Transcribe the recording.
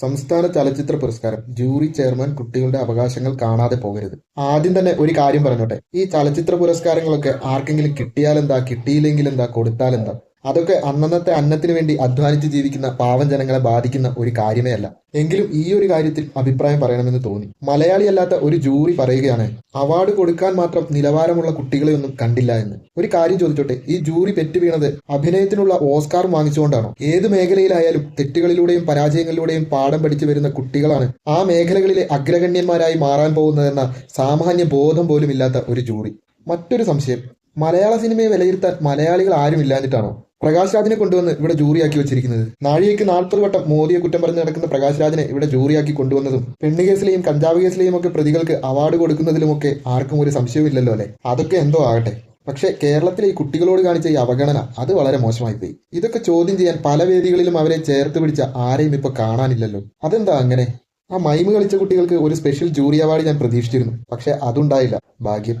സംസ്ഥാന ചലച്ചിത്ര പുരസ്കാരം. ജൂറി ചെയർമാൻ കുട്ടികളുടെ അവകാശങ്ങൾ കാണാതെ പോകരുത്. ആദ്യം തന്നെ ഒരു കാര്യം പറഞ്ഞോട്ടെ. ഈ ചലച്ചിത്ര പുരസ്കാരങ്ങളൊക്കെ ആർക്കെങ്കിലും കിട്ടിയാലെന്താ? കിട്ടിയില്ലെങ്കിലെന്താ? കൊടുത്താലെന്താ? അതൊക്കെ അന്നന്നത്തെ അന്നത്തിന് വേണ്ടി അധ്വാനിച്ച് ജീവിക്കുന്ന പാവം ജനങ്ങളെ ബാധിക്കുന്ന ഒരു കാര്യമേ അല്ല. എങ്കിലും ഈ ഒരു കാര്യത്തിൽ അഭിപ്രായം പറയണമെന്ന് തോന്നി. മലയാളി അല്ലാത്ത ഒരു ജൂറി പറയുകയാണ് അവാർഡ് കൊടുക്കാൻ മാത്രം നിലവാരമുള്ള കുട്ടികളെ ഒന്നും കണ്ടില്ല എന്ന്. ഒരു കാര്യം ചോദിച്ചോട്ടെ ഈ ജൂറി പെറ്റു വീണത് അഭിനയത്തിനുള്ള ഓസ്കാർ വാങ്ങിച്ചുകൊണ്ടാണോ? ഏത് മേഖലയിലായാലും തെറ്റുകളിലൂടെയും പരാജയങ്ങളിലൂടെയും പാഠം പഠിച്ചു വരുന്ന കുട്ടികളാണ് ആ മേഖലകളിലെ അഗ്രഗണ്യന്മാരായി മാറാൻ പോകുന്നതെന്ന സാമാന്യ ബോധം പോലും ഇല്ലാത്ത ഒരു ജൂറി. മറ്റൊരു സംശയം മലയാള സിനിമയെ വിലയിരുത്താൻ മലയാളികൾ ആരും ഇല്ലാഞ്ഞിട്ടാണോ പ്രകാശ് രാജിനെ കൊണ്ടുവന്ന് ഇവിടെ ജൂറിയാക്കി വെച്ചിരിക്കുന്നത്. നാഴികയ്ക്ക് നാൽപ്പത് വട്ടം മോദിയെ കുറ്റം പറഞ്ഞ് നടക്കുന്ന പ്രകാശ് രാജിനെ ഇവിടെ ജൂറിയാക്കി കൊണ്ടുവന്നതും പെണ്ണ് കേസിലെയും കഞ്ചാവ് കേസിലെയും ഒക്കെ പ്രതികൾക്ക് അവാർഡ് കൊടുക്കുന്നതിലുമൊക്കെ ആർക്കും ഒരു സംശയമില്ലല്ലോ അല്ലെ? അതൊക്കെ എന്തോ ആകട്ടെ. പക്ഷേ കേരളത്തിലെ ഈ കുട്ടികളോട് കാണിച്ച ഈ അവഗണന അത് വളരെ മോശമായി പോയി ഇതൊക്കെ ചോദ്യം ചെയ്യാൻ പല വേദികളിലും അവരെ ചേർത്ത് പിടിച്ച ആരെയും ഇപ്പൊ കാണാനില്ലല്ലോ. അതെന്താ അങ്ങനെ? ആ മൈമ് കളിച്ച കുട്ടികൾക്ക് ഒരു സ്പെഷ്യൽ ജൂറി അവാർഡ് ഞാൻ പ്രതീക്ഷിച്ചിരുന്നു. പക്ഷെ അതുണ്ടായില്ല. ഭാഗ്യം.